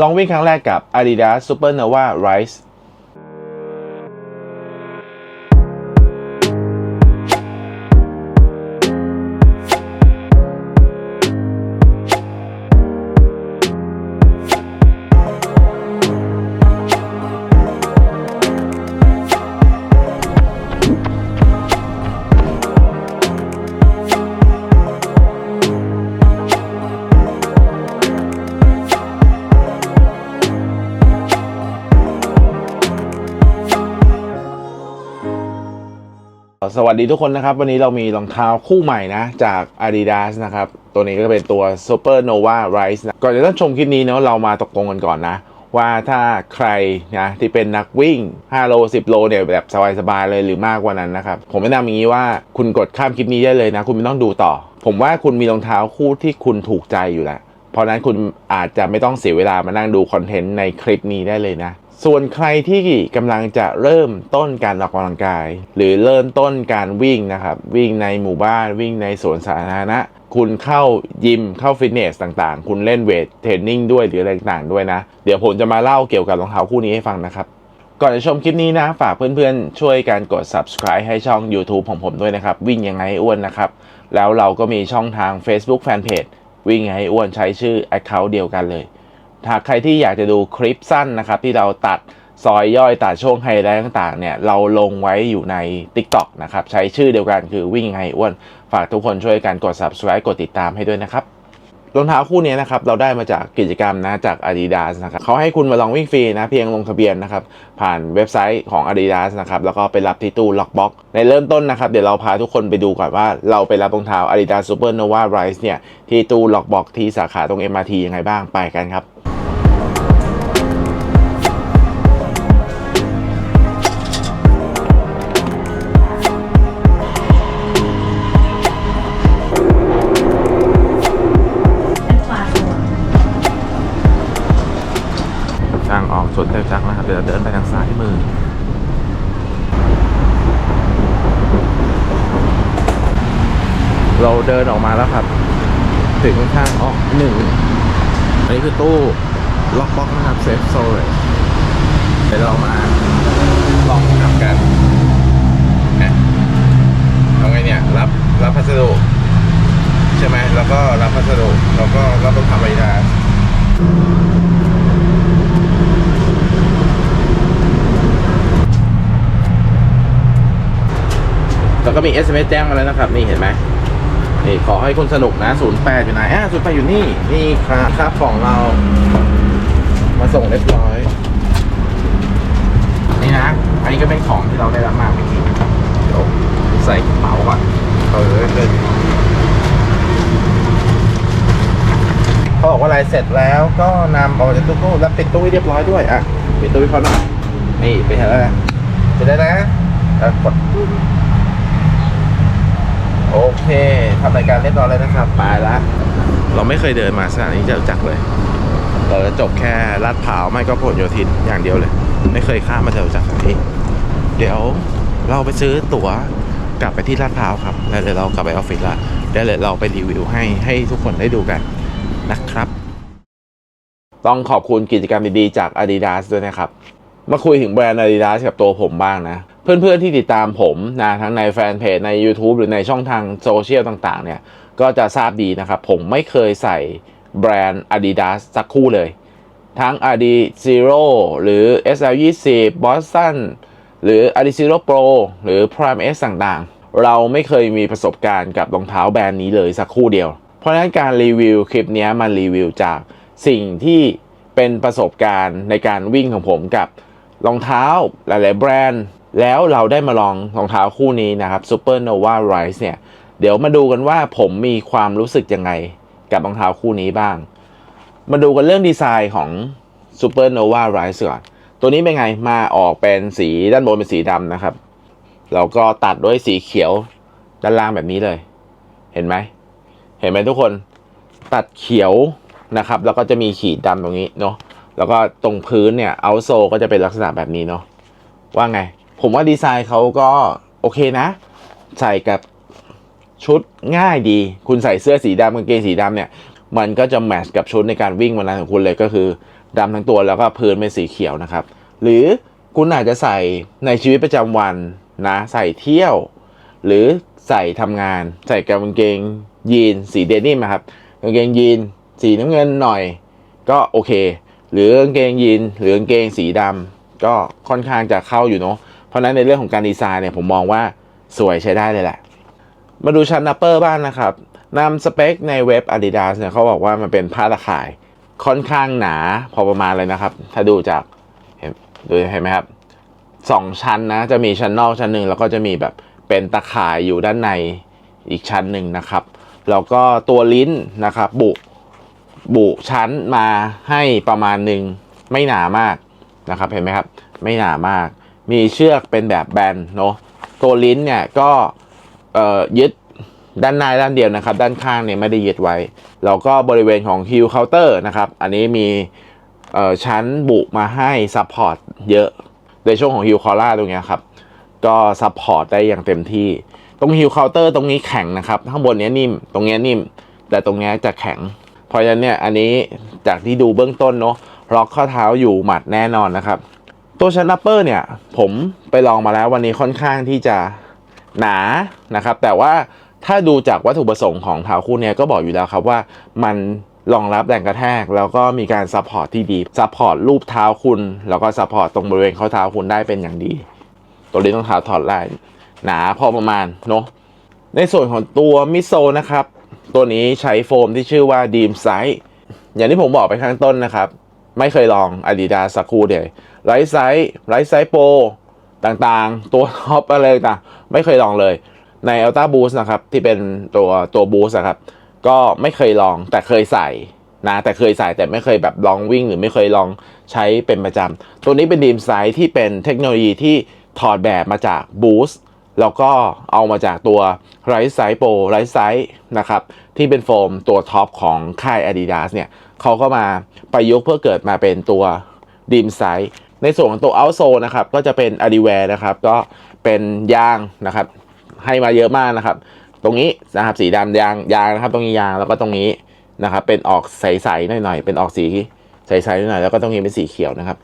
ลองวิ่งครั้งแรกกับ Adidas Supernova Rise สวัสดีทุกคนนะครับ วันนี้เรามีรองเท้าคู่ใหม่นะ จาก Adidas นะครับ ตัวนี้ก็เป็นตัว Supernova Rise นะก่อนจะเริ่มชมคลิปนี้เนาะเรามาตกลงกันก่อนนะ ว่าถ้าใครนะที่เป็นนักวิ่ง 5 โล 10 โลเนี่ยแบบสบายๆเลยหรือมากกว่านั้นนะครับ ผมแนะนำอย่างนี้ว่าคุณกดข้ามคลิปนี้ได้เลยนะ คุณไม่ต้องดูต่อ ผมว่าคุณมีรองเท้าคู่ที่คุณถูกใจอยู่แล้วเพราะนั้นคุณอาจจะไม่ต้องเสียเวลามานั่งดูคอนเทนต์ในคลิปนี้ได้เลยนะ ส่วนใครที่กำลังจะเริ่มต้นการออกกำลังกาย หรือเริ่มต้นการวิ่งนะครับ วิ่งในหมู่บ้านวิ่งในสวนสาธารณะคุณเข้ายิมเข้าฟิตเนสต่างๆ คุณเล่นเวทเทรนนิ่งด้วยหรืออะไรต่างๆด้วยนะ เดี๋ยวผมจะมาเล่าเกี่ยวกับรองเท้าคู่นี้ให้ฟังนะครับ ก่อนจะชมคลิปนี้นะ ฝากเพื่อนๆ ช่วยการกด subscribe ให้ช่อง YouTube ของผมด้วยนะครับ วิ่งยังไงอ้วนนะครับ แล้วเราก็มีช่องทาง Facebook Fanpage วิ่งยังไงอ้วนใช้ชื่อ Account เดียวกันเลย ถ้าใครที่อยากจะดูคลิปสั้นนะครับ ที่เราตัดซอยย่อยตัดช่วงไฮไลท์ต่างๆ เนี่ย เราลงไว้อยู่ใน TikTok นะครับ ใช้ชื่อเดียวกันคือวิ่งยังไงอ้วน ฝากทุกคนช่วยกันกด subscribe กดติดตามให้ด้วยนะครับรองเท้าคู่นี้นะครับเราได้มาจากกิจกรรมนะจาก Adidas นะครับเขาให้คุณมาลองวิ่งฟรีนะเพียงลงทะเบียนนะครับผ่านเว็บไซต์ของ Adidas นะครับแล้วก็ไปรับที่ตู้ล็อกบ็อกในเริ่มต้นนะครับเดี๋ยวเราพาทุกคนไปดูก่อนว่าเราไปรับรองเท้า Adidas Supernova Rise เนี่ยที่ตู้ล็อกบ็อกที่สาขาตรง MRT ยังไงบ้างไปกันครับ เดินออกมาแล้วครับ ถึงทางออกหนึ่งอันนี้คือตู้ล็อกบ็อกนะครับเซฟโซเลยเดี๋ยวเรามาลองทำกันนะเอาไงเนี่ย รับรับพัสดุใช่ไหมแล้วก็รับพัสดุแล้วก็เราต้องทำอะไรนะแล้วก็มี SMS แจ้งมาแล้วนะครับ นี่เห็นไหม นี่ขอให้คุณสนุกนะ 08 อยู่ไหนอะ08 อยู่นี่ นี่ครับครับของเรา มาส่งเรียบร้อย นี่นะ อันนี้ก็เป็นของที่เราได้รับมาเมื่อกี้เดี๋ยวใส่กระเป๋าก่อนเออเลยเขาบอกว่าอะไรเสร็จแล้วก็นำออกจากตู้แล้วปิดตู้ให้เรียบร้อยด้วยอะปิดตู้ให้เขาหน่อยนี่ไปเห็นแล้วนะไปได้นะแล้วกด โอเคทำรายการเรียบร้อยแล้วนะครับไปละเราไม่เคยเดินมาสถานีจตุจักรเลย เราจะจบแค่ลาดพร้าวไม่ก็ผลโยธินอย่างเดียวเลย ไม่เคยข้ามมาจตุจักรสักทีเดี๋ยวเราไปซื้อตั๋วกลับไปที่ลาดพร้าวครับแล้วเดี๋ยวเรากลับไปออฟฟิศละเดี๋ยวเดี๋ยวเราไปรีวิวให้ให้ทุกคนได้ดูกันนะครับ ต้องขอบคุณกิจกรรมดีๆจาก Adidas ด้วยนะครับ มาคุยถึงแบรนด์ Adidas กับตัวผมบ้างนะ เพื่อนๆที่ติดตามผมนะทั้งในแฟนเพจใน YouTube หรือในช่องทางโซเชียลต่างๆ เนี่ย ก็จะทราบดีนะครับ ผมไม่เคยใส่แบรนด์ Adidas สักคู่เลย ทั้ง Adi Zero หรือ SL20 Boston หรือ Adi Zero Pro หรือ Prime S ต่างๆ เราไม่เคยมีประสบการณ์กับรองเท้าแบรนด์นี้เลยสักคู่เดียว เพราะฉะนั้นการรีวิวคลิปนี้มันรีวิวจากสิ่งที่เป็นประสบการณ์ในการวิ่งของผมกับรองเท้าหลาย ๆ แบรนด์ แล้วเราได้มาลองรองเท้าคู่นี้นะครับ Supernova Rise เนี่ย เดี๋ยวมาดูกันว่าผมมีความรู้สึกยังไงกับรองเท้าคู่นี้บ้าง มาดูกันเรื่องดีไซน์ของ Supernova Rise ก่อน ตัวนี้เป็นไง มาออกเป็นสีด้านบนเป็นสีดำนะครับ แล้วก็ตัดด้วยสีเขียวด้านล่างแบบนี้เลย เห็นไหม เห็นไหมทุกคน ตัดเขียวนะครับ แล้วก็จะมีขีดดำตรงนี้เนาะ แล้วก็ตรงพื้นเนี่ย เอาโซก็จะเป็นลักษณะแบบนี้เนาะ ว่าไง ผมว่าดีไซน์เขาก็โอเคนะ ใส่กับชุดง่ายดี คุณใส่เสื้อสีดำกางเกงสีดำเนี่ย มันก็จะแมทช์กับชุดในการวิ่งวันนั้นของคุณเลยก็คือดำทั้งตัวแล้วก็พื้นเป็นสีเขียวนะครับ หรือคุณอาจจะใส่ในชีวิตประจำวันนะ ใส่เที่ยว หรือใส่ทำงาน ใส่กางเกงยีนสีเดนิมนะครับกางเกงยีนสีน้ำเงินหน่อย ก็โอเค หรือกางเกงยีนหรือกางเกงสีดำก็ค่อนข้างจะเข้าอยู่เนาะ ราะนั้นในเรื่องของการดีไซน์เนี่ยผมมองว่าสวยใช้ได้เลยแหละ มาดูชั้นนัปเปอร์บ้างนะครับนำสเปคในเว็บ Adidas เนี่ยเขาบอกว่ามันเป็นผ้าตะข่ายค่อนข้างหนาพอประมาณเลยนะครับ ถ้าดูจากเห็นดูเห็นไหมครับสองชั้นนะ จะมีชั้นนอกชั้นหนึ่งแล้วก็จะมีแบบเป็นตะข่ายอยู่ด้านในอีกชั้นหนึ่งนะครับ แล้วก็ตัวลิ้นนะครับ บุบุชั้นมาให้ประมาณหนึ่งไม่หนามากนะครับ เห็นไหมครับ ไม่หนามาก มีเชือกเป็นแบบแบนเนาะตัวลิ้นเนี่ยก็ยึดด้านหน้าด้านเดียวนะครับ ด้านข้างเนี่ยไม่ได้ยึดไว้แล้วก็บริเวณของฮิลเคาน์เตอร์นะครับอันนี้มีชั้นบุมาให้ซัพพอร์ตเยอะในช่วงของฮิลคอล่าตรงเนี้ยครับก็ซัพพอร์ตได้อย่างเต็มที่ ตรงฮิลเคาน์เตอร์ตรงนี้แข็งนะครับ ข้างบนเนี้ยนิ่ม ตรงเนี้ยนิ่ม แต่ตรงเนี้ยจะแข็ง เพราะฉะนั้นเนี่ยอันนี้จากที่ดูเบื้องต้นเนาะล็อกข้อเท้าอยู่หมัดแน่นอนนะครับ ตัวชั้นอัปเปอร์เนี่ย ผมไปลองมาแล้ววันนี้ค่อนข้างที่จะหนานะครับ แต่ว่าถ้าดูจากวัตถุประสงค์ของเท้าคู่เนี้ยก็บอกอยู่แล้วครับว่ามันรองรับแรงกระแทก แล้วก็มีการซัพพอร์ตที่ดีซัพพอร์ตรูปเท้าคุณ แล้วก็ซัพพอร์ตตรงบริเวณข้อเท้าคุณได้เป็นอย่างดี ตัวนี้ต้องเท้าถอดได้หนาพอประมาณเนาะในส่วนของตัวมิโซนะครับ ตัวนี้ใช้โฟมที่ชื่อว่าดีมไซส์อย่างที่ผมบอกไปข้างต้นนะครับ ไม่เคยลอง Adidas สักคู่เดียว ไรไซส์ไรไซส์โปรต่างๆ ตัวท็อปอะไรต่างไม่เคยลองเลย ใน Ultra Boost นะครับ ที่เป็นตัวตัว Boost นะครับ ก็ไม่เคยลองแต่เคยใส่นะแต่เคยใส่แต่ไม่เคยแบบลองวิ่ง หรือไม่เคยลองใช้เป็นประจำ ตัวนี้เป็นดีมไซส์ที่เป็นเทคโนโลยีที่ถอดแบบมาจาก Boost แล้วก็เอามาจากตัว r i s e Size Pro r i s e Size นะครับ ที่เป็นโฟมตัวท็อปของค่าย Adidas เนี่ยเขาก็มาประยุกต์เพื่อเกิดมาเป็นตัวดีมไซส์ ในส่วนของตัว outsole นะครับก็จะเป็น Adiwear นะครับก็เป็นยางนะครับให้มาเยอะมากนะครับ ตรงนี้นะครับสีดำยางยางนะครับ ตรงนี้ยางแล้วก็ตรงนี้นะครับเป็นออกใสๆหน่อยๆเป็นออกสีใสๆหน่อยๆแล้วก็ตรงนี้เป็นสีเขียวนะครับ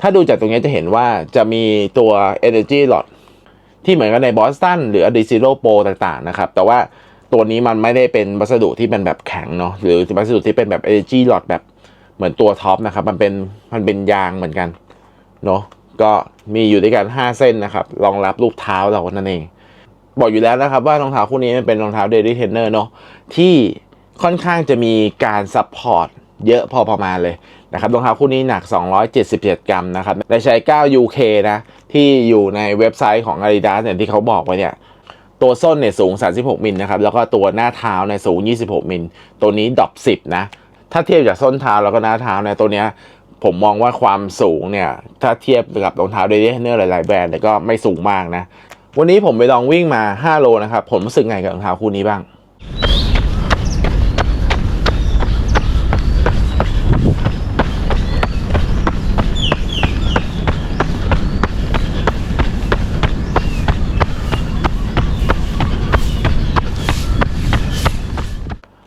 ถ้าดูจากตรงนี้จะเห็นว่าจะมีตัว energy lot ที่เหมือนกันในบอสตันหรือ a d i z e r o Pro ต่างๆนะครับ แต่ว่าตัวนี้มันไม่ได้เป็นวัสดุที่เป็นแบบแข็งเนาะหรือวัสดุที่เป็นแบบ energy lot แบบเหมือนตัวท็อปนะครับมันเป็นมันเป็นยางเหมือนกัน เนาะก็มีอยู่ด้วยกัน 5 เส้นนะครับรองรับรูปเท้าเรานั่นเอง บอกอยู่แล้วนะครับว่ารองเท้าคู่นี้มันเป็นรองเท้าเดลี่เทนเนอร์เนาะที่ค่อนข้างจะมีการซัพพอร์ตเยอะพอประมาณเลยนะครับรองเท้าคู่นี้หนัก 277 กรัมนะครับได้ใช้ 9 UK นะ ที่อยู่ในเว็บไซต์ของ Adidas เนี่ยที่เขาบอกไว้เนี่ยตัวส้นเนี่ยสูง 36 มิลนะครับ แล้วก็ตัวหน้าเท้าเนี่ยสูง 26 มิล ตัวนี้ดรอป10 นะ ถ้าเทียบจากส้นเท้าแล้วก็หน้าเท้าเนี่ยตัวเนี้ย ผมมองว่าความสูงเนี่ย ถ้าเทียบกับรองเท้าเดเนเนอร์หลาย ๆ แบรนด์เนี่ก็ไม่สูงมากนะ วันนี้ผมไปลองวิ่งมา 5 โลนะครับ ผมรู้สึกไงกับรองเท้าคู่นี้บ้าง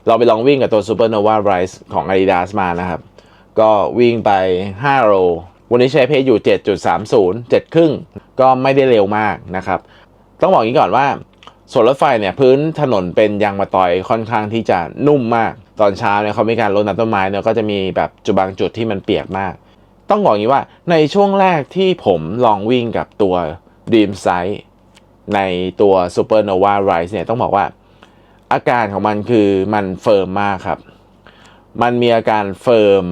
เราไปลองวิ่งกับตัว Supernova Rise ของ Adidas มานะครับ ก็วิ่งไป 5 โล วันนี้ใช้เพจอยู่ 7.30 7 ครึ่ง ก็ไม่ได้เร็วมากนะครับ ต้องบอกอย่างนี้ก่อนว่าส่วนรถไฟเนี่ยพื้นถนนเป็นยางมะตอยค่อนข้างที่จะนุ่มมาก ตอนเช้าเนี่ยเขามีการรดน้ำต้นไม้เนี่ยก็จะมีแบบจุดบางจุดที่มันเปียกมาก ต้องบอกอย่างนี้ว่าในช่วงแรกที่ผมลองวิ่งกับตัว Dream Size ในตัว Supernova Rise เนี่ยต้องบอกว่า อาการของมันคือมันเฟิร์มมากครับ มันมีอาการเฟิร์ม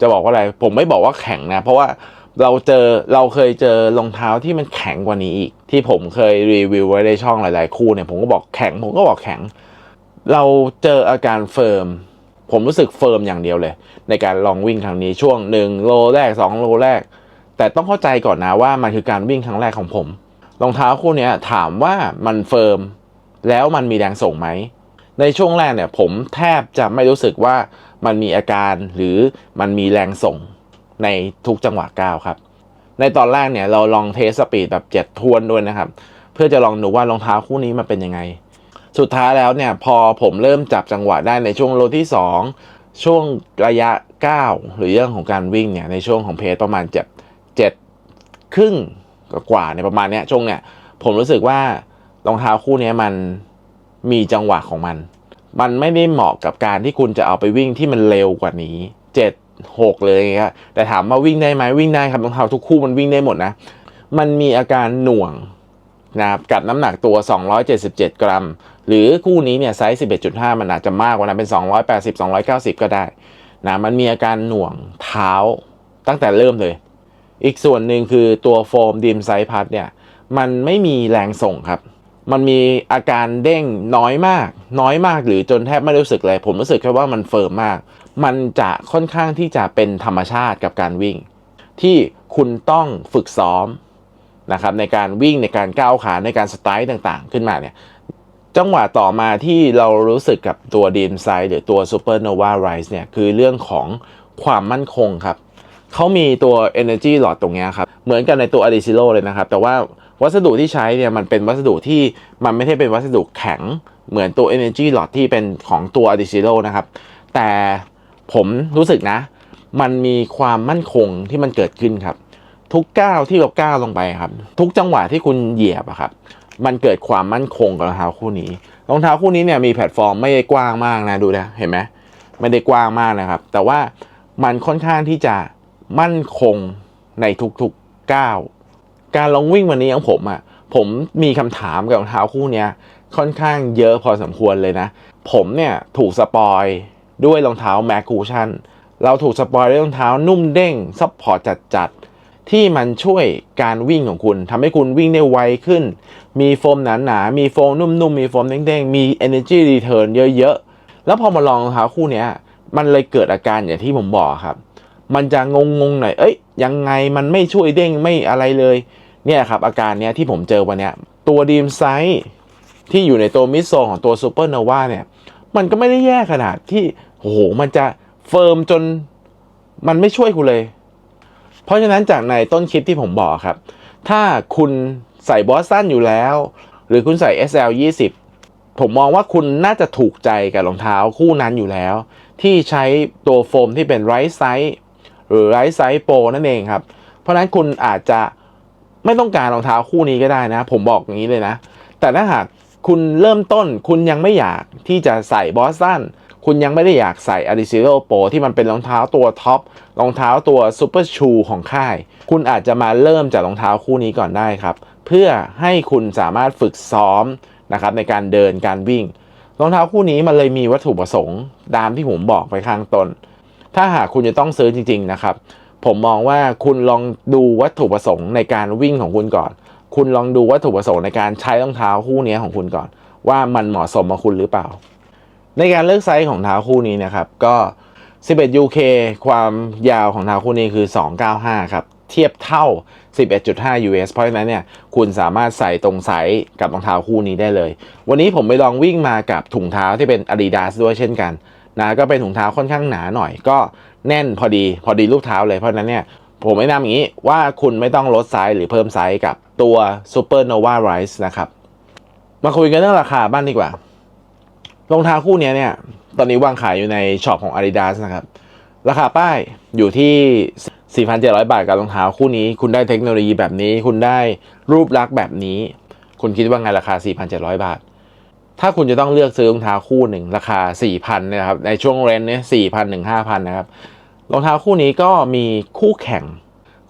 จะบอกว่าอะไร ผมไม่บอกว่าแข็งนะ เพราะว่าเราเจอเราเคยเจอรองเท้าที่มันแข็งกว่านี้อีก ที่ผมเคยรีวิวไว้ในช่องหลายๆคู่เนี่ยผมก็บอกแข็ง ผมก็บอกแข็ง เราเจออาการเฟิร์มผมรู้สึกเฟิร์มอย่างเดียวเลย ในการลองวิ่งครั้งนี้ช่วงหนึ่งโลแรกสองโลแรก แต่ต้องเข้าใจก่อนนะว่ามันคือการวิ่งครั้งแรกของผมรองเท้าคู่นี้ถามว่ามันเฟิร์มแล้วมันมีแรงส่งไหม ในช่วงแรกเนี่ยผมแทบจะไม่รู้สึกว่ามันมีอาการหรือมันมีแรงส่งในทุกจังหวะก้าวครับ ในตอนแรกเนี่ยเราลองเทสสปีดแบบเจ็ดทวนด้วยนะครับ เพื่อจะลองดูว่ารองเท้าคู่นี้มันเป็นยังไง สุดท้ายแล้วเนี่ยพอผมเริ่มจับจังหวะได้ในช่วงโลที่ช่วงระยะก้าหรือเรื่องของการวิ่งเนี่ยในช่วงของเพจประมาณเจ็ดเจ็ดครึ่งกว่าในประมาณเนี้ยช่วงเนี้ยผมรู้สึกว่ารองเท้าคู่นี้มัน มีจังหวะของมัน มันไม่ได้เหมาะกับการที่คุณจะเอาไปวิ่งที่มันเร็วกว่านี้เจ็ดหกเลยอย่างเงี้ยแต่ถามว่าวิ่งได้ไหมวิ่งได้ครับรองเท้าทุกคู่มันวิ่งได้หมดนะ มันมีอาการหน่วงนะครับกับน้ำหนักตัว 277 กรัม หรือคู่นี้เนี่ยไซส์ 11.5 มันอาจจะมากกว่านั้นเป็น 280 290 ก็ได้นะมันมีอาการหน่วงเท้าตั้งแต่เริ่มเลย อีกส่วนหนึ่งคือตัวโฟมดีมไซส์พัดเนี่ย มันไม่มีแรงส่งครับ มันมีอาการเด้งน้อยมาก น้อยมากหรือจนแทบไม่รู้สึกเลย ผมรู้สึกแค่ว่ามันเฟิร์มมาก มันจะค่อนข้างที่จะเป็นธรรมชาติกับการวิ่ง ที่คุณต้องฝึกซ้อมนะครับในการวิ่งในการก้าวขาในการสไตล์ต่างๆ ขึ้นมาเนี่ยจังหวะต่อมาที่เรารู้สึกกับตัวดีมไซด์หรือตัว Supernova Rise เนี่ยคือเรื่องของความมั่นคงครับเขามีตัว energy lot ตรงเนี้ยครับ เหมือนกันในตัว a d i z i l o เลยนะครับ แต่ว่า วัสดุที่ใช้เนี่ยมันเป็นวัสดุที่มันไม่ใช่เป็นวัสดุแข็งเหมือนตัว energy lot ที่เป็นของตัว a d i z i l o นะครับ แต่ผมรู้สึกนะ มันมีความมั่นคงที่มันเกิดขึ้นครับ ทุกก้าวที่เราก้าวลงไปครับ ทุกจังหวะที่คุณเหยียบอะครับมันเกิดความมั่นคงกับรองเท้าคู่นี้รองเท้าคู่นี้เนี่ยมีแพลตฟอร์มไม่ได้กว้างมากนะดูนะเห็นไหมไม่ได้กว้างมากนะครับ แต่ว่ามันค่อนข้างที่จะมั่นคงในทุกๆก้าว การลงวิ่งวันนี้ของผมอะ่ะผมมีคำถามกับรองเท้าคู่เนี้ยค่อนข้างเยอะพอสมควรเลยนะ ผมเนี่ยถูกสปอยด้วยรองเท้าแมคคูชั่นเราถูกสปอยด้วยรองเท้านุ่มเด้งซับพอร์ตจัดๆ ที่มันช่วยการวิ่งของคุณทำให้คุณวิ่งได้ไวขึ้น มีโฟมหนาๆ มีโฟมนุ่มๆ มีโฟมเด้งๆ มี energy return เยอะๆ แล้วพอมาลองรองเท้าคู่เนี้ยมันเลยเกิดอาการอย่างที่ผมบอกครับ มันจะงงๆหน่อยเอ้ย ยังไงมันไม่ช่วยเด้งไม่อะไรเลยเนี่ยครับอาการเนี้ยที่ผมเจอวันเนี้ยตัวดีมไซส์ที่อยู่ในตัวมิโซของตัวซูเปอร์โนวาเนี่ยมันก็ไม่ได้แย่ขนาดที่โอ้โหมันจะเฟิร์มจนมันไม่ช่วยคุณเลย เพราะฉะนั้นจากในต้นคลิปที่ผมบอกครับ ถ้าคุณใส่บอสตันอยู่แล้ว หรือคุณใส่ SL 20ผมมองว่าคุณน่าจะถูกใจกับรองเท้าคู่นั้นอยู่แล้ว ที่ใช้ตัวโฟมที่เป็นไรท์ไซส์ หรือไรท์ไซส์โปรนั่นเองครับ เพราะฉะนั้นคุณอาจจะไม่ต้องการรองเท้าคู่นี้ก็ได้นะ ผมบอกอย่างนี้เลยนะ แต่ถ้าหากคุณเริ่มต้นคุณยังไม่อยากที่จะใส่บอสตันคุณยังไม่ได้อยากใส่ a d i z i l o Pro ที่มันเป็นรองเท้าตัวท็อปรองเท้าตัวซูเปอร์ชูของค่าย คุณอาจจะมาเริ่มจากรองเท้าคู่นี้ก่อนได้ครับ เพื่อให้คุณสามารถฝึกซ้อมนะครับในการเดินการวิ่ง รองเท้าคู่นี้มันเลยมีวัตถุประสงค์ตามที่ผมบอกไปข้างต้น ถ้าหากคุณจะต้องซื้อจริง ๆ นะครับ ผมมองว่าคุณลองดูวัตถุประสงค์ในการวิ่งของคุณก่อน คุณลองดูวัตถุประสงค์ในการใช้รองเท้าคู่นี้ของคุณก่อน ว่ามันเหมาะสมกับคุณหรือเปล่า ในการเลือกไซส์ของเท้าคู่นี้นะครับก็ 11 UK ความยาวของเท้าคู่นี้คือ 295 ครับ เทียบเท่า 11.5 US เพราะฉะนั้นเนี่ยคุณสามารถใส่ตรงไซส์กับรองเท้าคู่นี้ได้เลย วันนี้ผมไปลองวิ่งมากับถุงเท้าที่เป็น Adidas ด้วยเช่นกัน นะก็เป็นถุงเท้าค่อนข้างหนาหน่อย ก็แน่นพอดีพอดีรูปเท้าเลยเพราะฉะนั้นเนี่ยผมแนะนำอย่างนี้ว่าคุณไม่ต้องลดไซส์หรือเพิ่มไซส์กับตัว Super Nova Rise นะครับ มาคุยกันเรื่องราคาบ้างดีกว่ารองเท้าคู่นี้เนี่ย ตอนนี้วางขายอยู่ในช็อปของ Adidas นะครับ ราคาป้ายอยู่ที่ 4,700 บาทกับรองเท้าคู่นี้ คุณได้เทคโนโลยีแบบนี้ คุณได้รูปลักษณ์แบบนี้ คุณคิดว่าไงราคา 4,700 บาท ถ้าคุณจะต้องเลือกซื้อรองเท้าคู่หนึ่งราคา 4,000นะครับในช่วงเรนเนี่ย4,000ถึง5,000นะครับรองเท้าคู่นี้ก็มีคู่แข่ง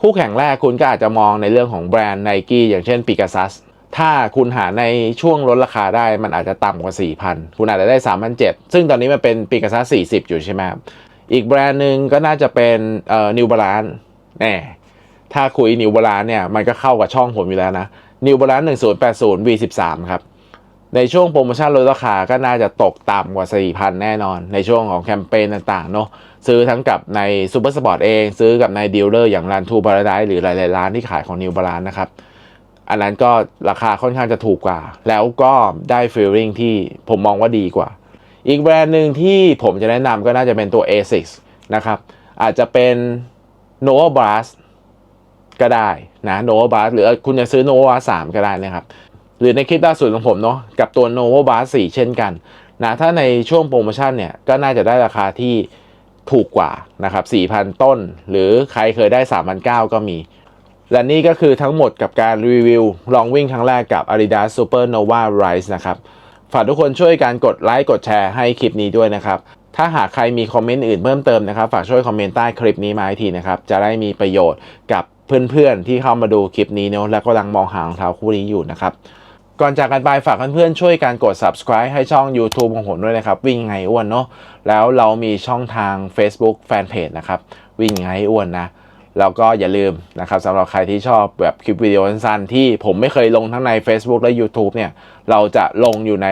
คู่แข่งแรกคุณก็อาจจะมองในเรื่องของแบรนด์ไนกี้อย่างเช่นปิกาซัสถ้าคุณหาในช่วงลดราคาได้มันอาจจะต่ำกว่า 4,000 คุณอาจจะได้ 3,700 ซึ่งตอนนี้มันเป็นปิกาซัส40 อยู่ใช่ไหมครับอีกแบรนด์หนึ่งก็น่าจะเป็นเอ่อนิวบาลานแน่ถ้าคุยนิวบาลานเนี่ยมันก็เข้ากับช่องผมอยู่แล้วนะนิวบาลาน1080 V13 ครับ ในช่วงโปรโมชั่นลดราคาก็น่าจะตกต่ำกว่า 4,000 แน่นอน ในช่วงของแคมเปญต่างๆเนาะซื้อทั้งกับในซูเปอร์สปอร์ตเอง ซื้อกับในดีลเลอร์อย่างรันทูบาราไดหรือหลายๆร้านที่ขายของนิวบาลานนะครับ อันนั้นก็ราคาค่อนข้างจะถูกกว่า แล้วก็ได้ฟีลลิ่งที่ผมมองว่าดีกว่า อีกแบรนด์หนึ่งที่ผมจะแนะนำก็น่าจะเป็นตัว ASICS นะครับ อาจจะเป็น Nova Blast ก็ได้นะ Nova Blast หรือคุณจะซื้อ Nova Blast 3ก็ได้นะครับ หรือในคลิปล่าสุดของผมเนาะกับตัว Nova b a s 4 เช่นกันนะถ้าในช่วงโปรโมชั่นเนี่ยก็น่าจะได้ราคาที่ถูกกว่านะครับ 4,000 ต้น หรือใครเคยได้ 3,900 ก็มี และนี่ก็คือทั้งหมดกับการรีวิว ลองวิ่งครั้งแรกกับ Adidas Supernova Rise นะครับ ฝากทุกคนช่วยการกดไลค์กดแชร์ให้คลิปนี้ด้วยนะครับ ถ้าหากใครมีคอมเมนต์อื่นเพิ่มเติมนะครับ ฝากช่วยคอมเมนต์ใต้คลิปนี้มาให้ทีนะครับ จะได้มีประโยชน์กับเพื่อนๆที่เข้ามาดูคลิปนี้เนาะและกำลังมองหารองเท้าคู่นี้อยู่นะครับ ก่อนจากกันไปฝากเพื่อนๆช่วยการกด subscribe ให้ช่อง YouTube ของผมด้วยนะครับ วิ่งไงอ้วนเนาะแล้วเรามีช่องทาง Facebook Fanpage นะครับ วิ่งไงอ้วนนะแล้วก็อย่าลืมนะครับสำหรับใครที่ชอบแบบคลิปวิดีโอสั้นๆที่ผมไม่เคยลงทั้งใน Facebook และ YouTube เนี่ย เราจะลงอยู่ใน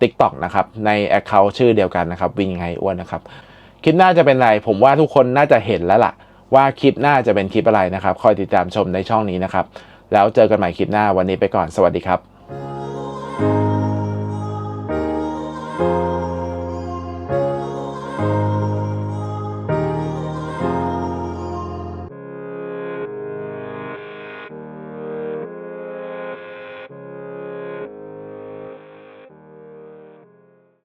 TikTok นะครับ ใน Account ชื่อเดียวกันนะครับ วิ่งไงอ้วนนะครับ คลิปหน้าจะเป็นอะไร ผมว่าทุกคนน่าจะเห็นแล้วล่ะ ว่าคลิปหน้าจะเป็นคลิปอะไรนะครับ คอยติดตามชมในช่องนี้นะครับ แล้วเจอกันใหม่คลิปหน้าวันนี้ไปก่อนสวัสดีครับ